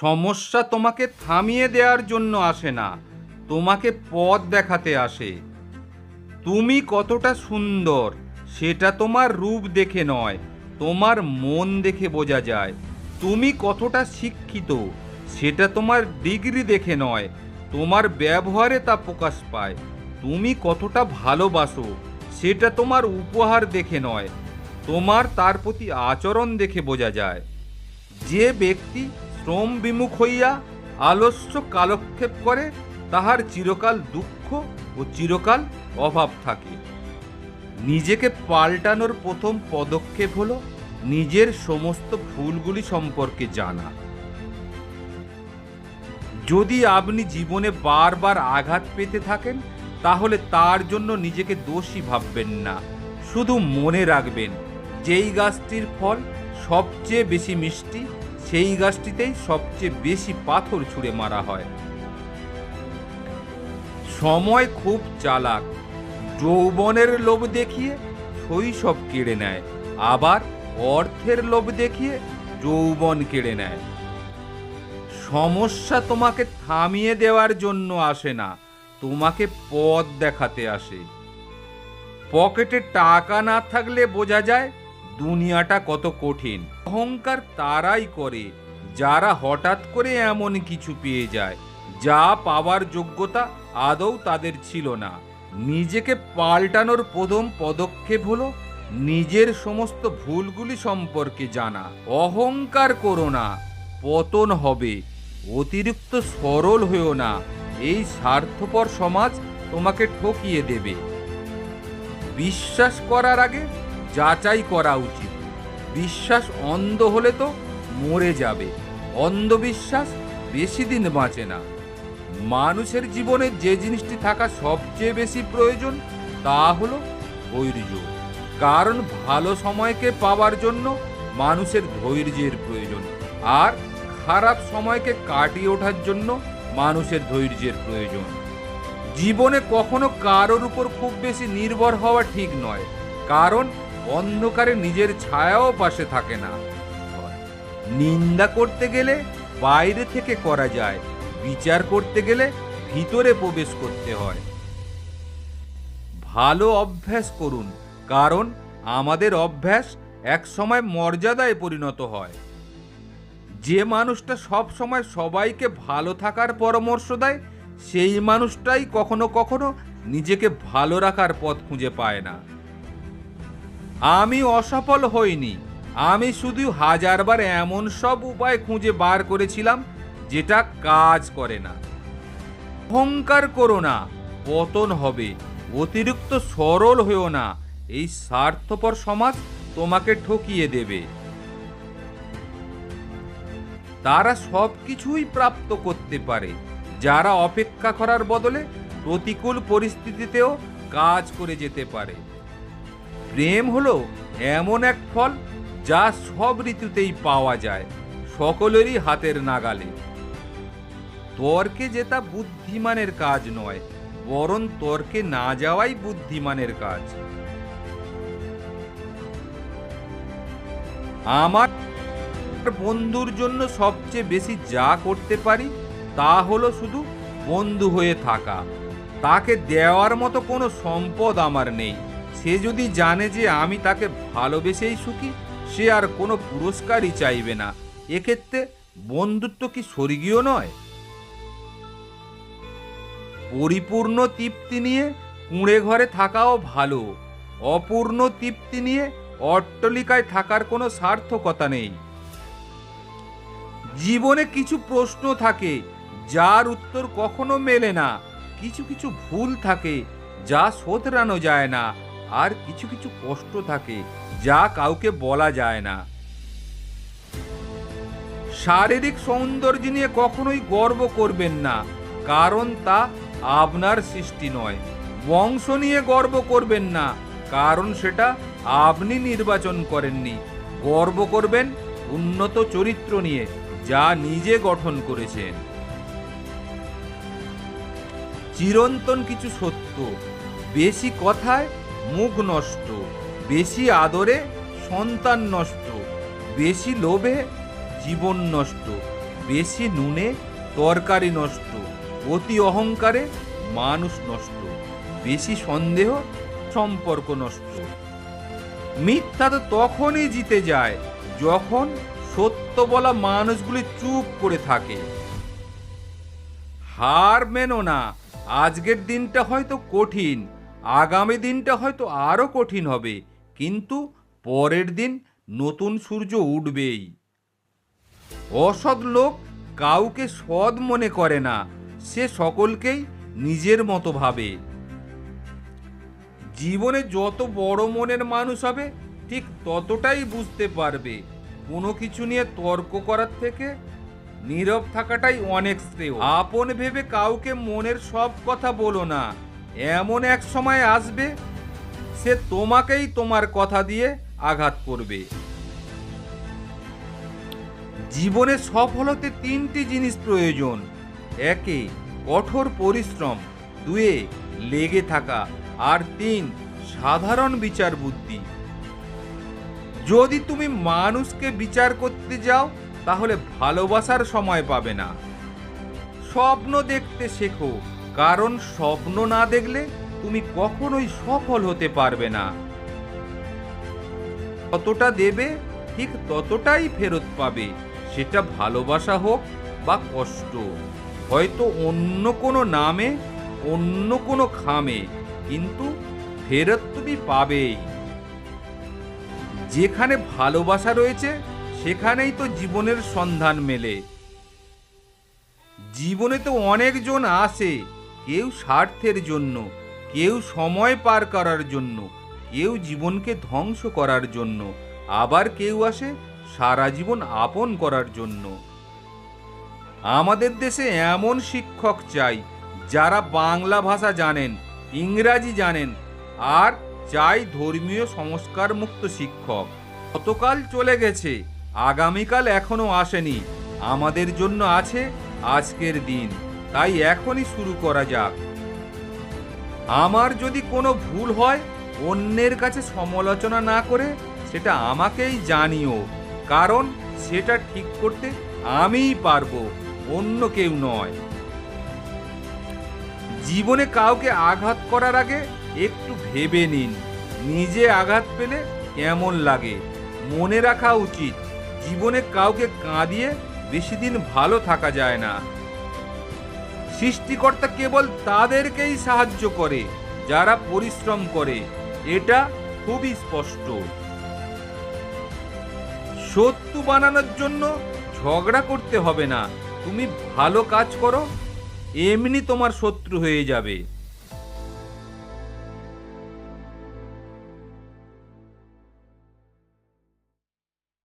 সমস্যা তোমাকে থামিয়ে দেওয়ার জন্য আসে না, তোমাকে পথ দেখাতে আসে। তুমি কতটা সুন্দর, সেটা তোমার রূপ দেখে নয়, তোমার মন দেখে বোঝা যায়। তুমি কতটা শিক্ষিত, সেটা তোমার ডিগ্রি দেখে নয়, তোমার ব্যবহারে তা প্রকাশ পায়। তুমি কতটা ভালোবাসো, সেটা তোমার উপহার দেখে নয়, তোমার তার প্রতি আচরণ দেখে বোঝা যায়। যে ব্যক্তি শ্রম বিমুখ হইয়া আলস্য কালক্ষেপ করে, তাহার চিরকাল দুঃখ ও চিরকাল অভাব থাকে। নিজেকে পাল্টানোর প্রথম পদক্ষেপ হলো নিজের সমস্ত ভুলগুলি সম্পর্কে জানা। যদি আপনি জীবনে বারবার আঘাত পেতে থাকেন, তাহলে তার জন্য নিজেকে দোষী ভাববেন না। শুধু মনে রাখবেন, যেই গাছটির ফল সবচেয়ে বেশি মিষ্টি সেই গাছটিতেই সবচেয়ে বেশি পাথর ছুঁড়ে মারা হয়। সময় খুব চালাক। যৌবনের লোভ দেখিয়ে শৈশব কেড়ে নেয়। আবার অর্থের লোভ দেখিয়ে যৌবন কেড়ে নেয়। সমস্যা তোমাকে থামিয়ে দেওয়ার জন্য আসে না, তোমাকে পথ দেখাতে আসে। পকেটে টাকা না থাকলে বোঝা যায় দুনিয়াটা কত কঠিন। অহংকার তারাই করে, যারা হঠাৎ করে এমন কিছু পেয়ে যায়। যা পাওয়ার যোগ্যতা আদৌ তাদের ছিল না। নিজেকে পাল্টানোর প্রথম পদক্ষেপ হলো নিজের সমস্ত ভুলগুলি সম্পর্কে জানা। অহংকার করো না, পতন হবে। অতিরিক্ত সরল হয়েও না। এই স্বার্থপর সমাজ তোমাকে ঠকিয়ে দেবে। বিশ্বাস করার আগে যাচাই করা উচিত। বিশ্বাস অন্ধ হলে তো মরে যাবে। অন্ধবিশ্বাস বেশি দিন বাঁচে না। মানুষের জীবনে যে জিনিসটি থাকা সবচেয়ে বেশি প্রয়োজন, তা হলো ধৈর্য। কারণ ভালো সময়কে পাওয়ার জন্য মানুষের ধৈর্যের প্রয়োজন। আর খারাপ সময়কে কাটিয়ে ওঠার জন্য মানুষের ধৈর্যের প্রয়োজন। জীবনে কখনো কারোর উপর খুব বেশি নির্ভর হওয়া ঠিক নয়। কারণ অন্ধকারে নিজের ছায়াও পাশে থাকে না। নিন্দা করতে গেলে বাইরে থেকে করা যায়, বিচার করতে গেলে ভিতরে প্রবেশ করতে হয়। ভালো অভ্যাস করুন, কারণ আমাদের অভ্যাস এক সময় মর্যাদায় পরিণত হয়। যে মানুষটা সব সময় সবাইকে ভালো থাকার পরামর্শ দেয়, সেই মানুষটাই কখনো কখনো নিজেকে ভালো রাখার পথ খুঁজে পায় না। আমি অসফল হইনি। আমি শুধু হাজারবার এমন সব উপায় খুঁজে বার করেছিলাম, যেটা কাজ করে না। অহংকার করো না, পতন হবে। অতিরিক্ত সরল হয়েও না। এই স্বার্থপর সমাজ তোমাকে ঠকিয়ে দেবে। তারা সব কিছুই প্রাপ্ত করতে পারে। যারা অপেক্ষা করার বদলে প্রতিকূল পরিস্থিতিতেও কাজ করে যেতে পারে। প্রেম হলো এমন এক ফল যা সব ঋতুতেই পাওয়া যায়, সকলেরই হাতের নাগালে। তর্কে জেতা বুদ্ধিমানের কাজ নয়, বরং তর্কে না যাওয়াই বুদ্ধিমানের কাজ। আমার বন্ধুর জন্য সবচেয়ে বেশি যা করতে পারি, তা হলো শুধু বন্ধু হয়ে থাকা। তাকে দেওয়ার মতো কোনো সম্পদ আমার নেই। সে যদি জানে যে আমি তাকে ভালোবেসেই সুখী, সে আর কোনো পুরস্কারই চাইবে না। এক্ষেত্রে বন্ধুত্ব কি স্বর্গীয় নয়? পরিপূর্ণ তৃপ্তি নিয়ে কুঁড়ে ঘরে থাকাও ভালো। অপূর্ণ তৃপ্তি নিয়ে অট্টলিকায় থাকার কোনো সার্থকতা নেই। জীবনে কিছু প্রশ্ন থাকে, যার উত্তর কখনো মেলে না। কিছু কিছু ভুল থাকে, যা শোধরানো যায় না। আর কিছু কিছু কষ্ট থাকে যা কাউকে বলা যায় না। শারীরিক সৌন্দর্য নিয়ে কখনোই গর্ব করবেন না, কারণ তা আপনার সৃষ্টি নয়। বংশ নিয়ে গর্ব করবেন না, কারণ সেটা আপনি নির্বাচন করেননি। গর্ব করবেন উন্নত চরিত্র নিয়ে, যা নিজে গঠন করেছেন। চিরন্তন কিছু সত্য, বেশি কথায় মুখ নষ্ট, বেশি আদরে সন্তান নষ্ট, বেশি লোভে জীবন নষ্ট, বেশি নুনে তরকারি নষ্ট, অতি অহংকারে মানুষ নষ্ট, বেশি সন্দেহ সম্পর্ক নষ্ট। মিথ্যা তো তখনই জিতে যায় যখন সত্য বলা মানুষগুলি চুপ করে থাকে। হার মেনো না, আজকের দিনটা হয়তো কঠিন আগামী দিনটা হয়তো আরও কঠিন হবে, কিন্তু পরের দিন নতুন সূর্য উঠবেই। অসৎ লোক কাউকে সৎ মনে করে না, সে সকলকেই নিজের মতো ভাবে। জীবনে যত বড় মনের মানুষ হবে, ঠিক ততটাই বুঝতে পারবে, কোনো কিছু নিয়ে তর্ক করার থেকে নীরব থাকাটাই অনেক শ্রেয়। আপন ভেবে কাউকে মনের সব কথা বলো না এমন এক সময় আসবে, সে তোমাকেই তোমার কথা দিয়ে আঘাত করবে। জীবনে সফল হতে তিনটি জিনিস প্রয়োজন। একে কঠোর পরিশ্রম, দুয়ে লেগে থাকা, আর তিন, সাধারণ বিচার বুদ্ধি। যদি তুমি মানুষকে বিচার করতে যাও, তাহলে ভালোবাসার সময় পাবে না। স্বপ্ন দেখতে শেখো কারণ স্বপ্ন না দেখলে তুমি কখনোই সফল হতে পারবে না। কতটা দেবে, ঠিক ততটাই ফেরত পাবে। সেটা ভালোবাসা হোক বা কষ্ট। হয়তো অন্য কোনো নামে, অন্য কোনো খামে, কিন্তু ফেরত তুমি পাবেই। যেখানে ভালোবাসা রয়েছে, সেখানেই তো জীবনের সন্ধান মেলে। জীবনে তো অনেকজন আসে কেউ স্বার্থের জন্য, কেউ সময় পার করার জন্য, কেউ জীবনকে ধ্বংস করার জন্য, আবার কেউ আসে সারা জীবন আপন করার জন্য। আমাদের দেশে এমন শিক্ষক চাই, যারা বাংলা ভাষা জানেন, ইংরাজি জানেন, আর চাই ধর্মীয় সংস্কার মুক্ত শিক্ষক। গতকাল চলে গেছে, আগামীকাল এখনও আসেনি। আমাদের জন্য আছে আজকের দিন। তাই এখনই শুরু করা যাক। আমার যদি কোনো ভুল হয়, অন্যের কাছে সমালোচনা না করে সেটা আমাকেই জানিও, কারণ সেটা ঠিক করতে আমিই পারব, অন্য কেউ নয়। জীবনে কাউকে আঘাত করার আগে একটু ভেবে নিন, নিজে আঘাত পেলে কেমন লাগে। মনে রাখা উচিত, জীবনে কাউকে কাঁদিয়ে বেশি দিন ভালো থাকা যায় না। সৃষ্টিকর্তা কেবল তাদেরকেই সাহায্য করে, যারা পরিশ্রম করে। এটা খুবই স্পষ্ট। শত্রু বানানোর জন্য ঝগড়া করতে হবে না। তুমি ভালো কাজ করো, এমনি তোমার শত্রু হয়ে যাবে।